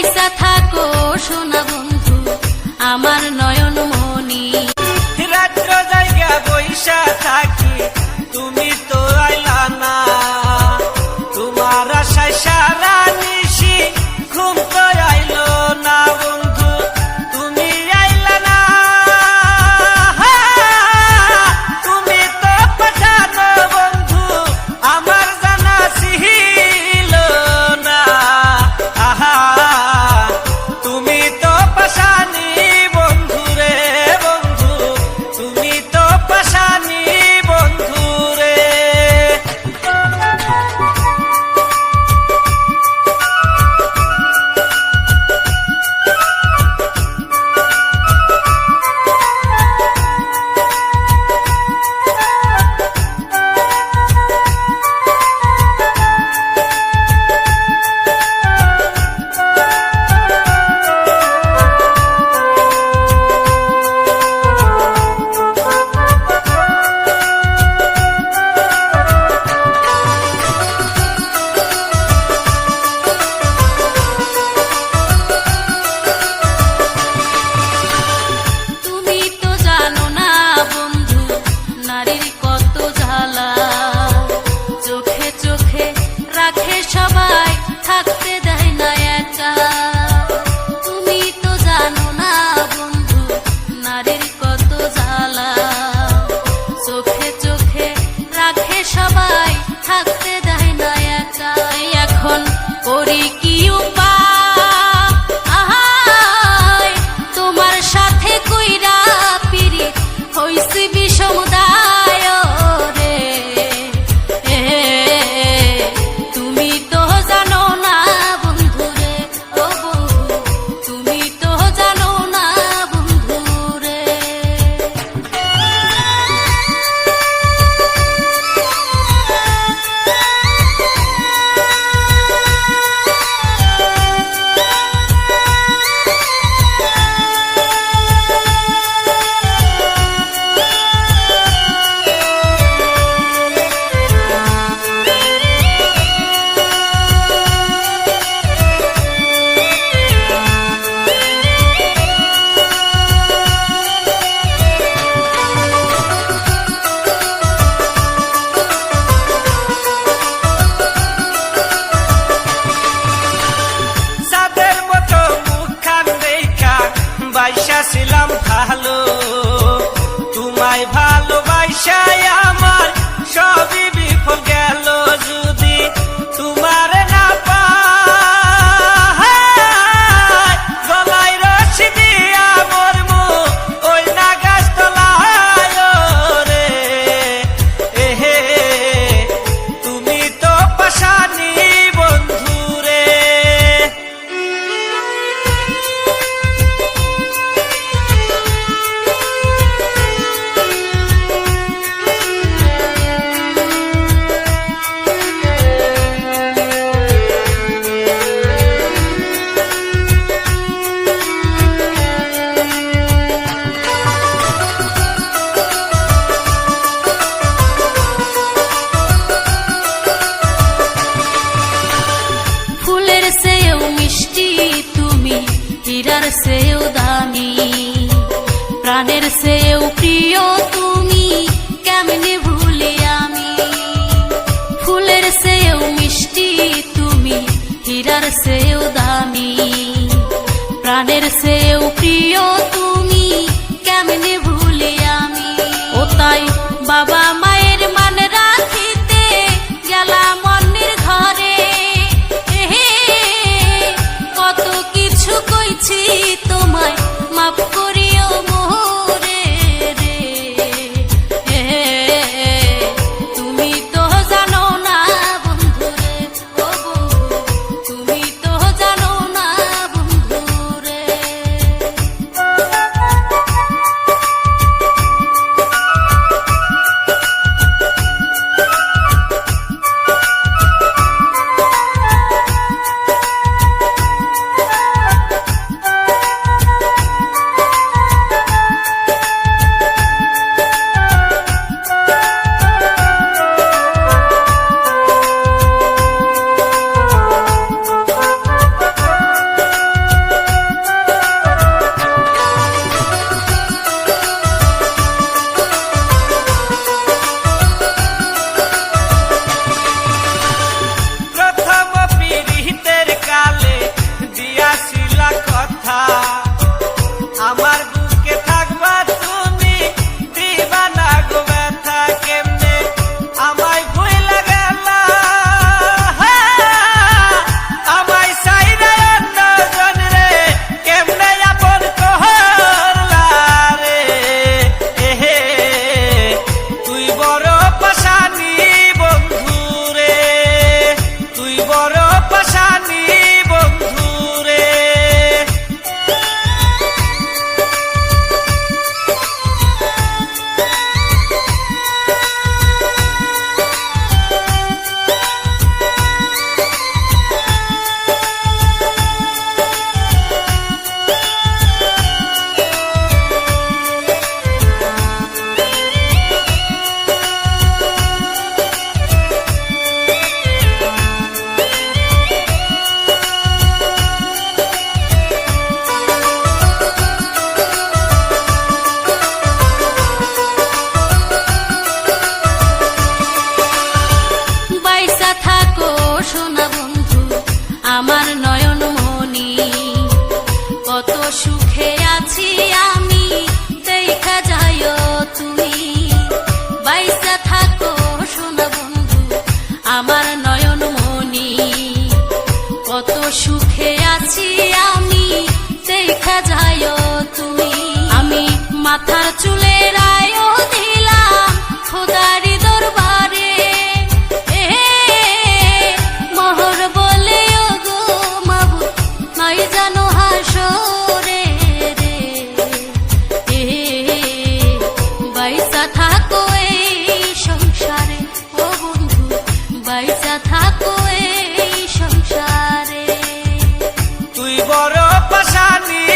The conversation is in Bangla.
বৈশা থাকো সোনা বন্ধু আমার নয়ন মনি রাত্র জায়গা বৈশা থাক। সবাই থাকতে দেয় না তুমি তো জানো না বন্ধু, নারীর কত চোখে চোখে রাখে সবাই থাকতে দেয় এখন করি কি উপায়? প্রাণের সেও প্রিয় তুমি, কেমনে ভুলে আমি? ফুলের সেও মিষ্টি তুমি, হীরার সেও দামি। প্রাণের সেও প্রিয় তুমি সুখে আছি আমি। দেখা যায় তুমি ভাষা নিয়ে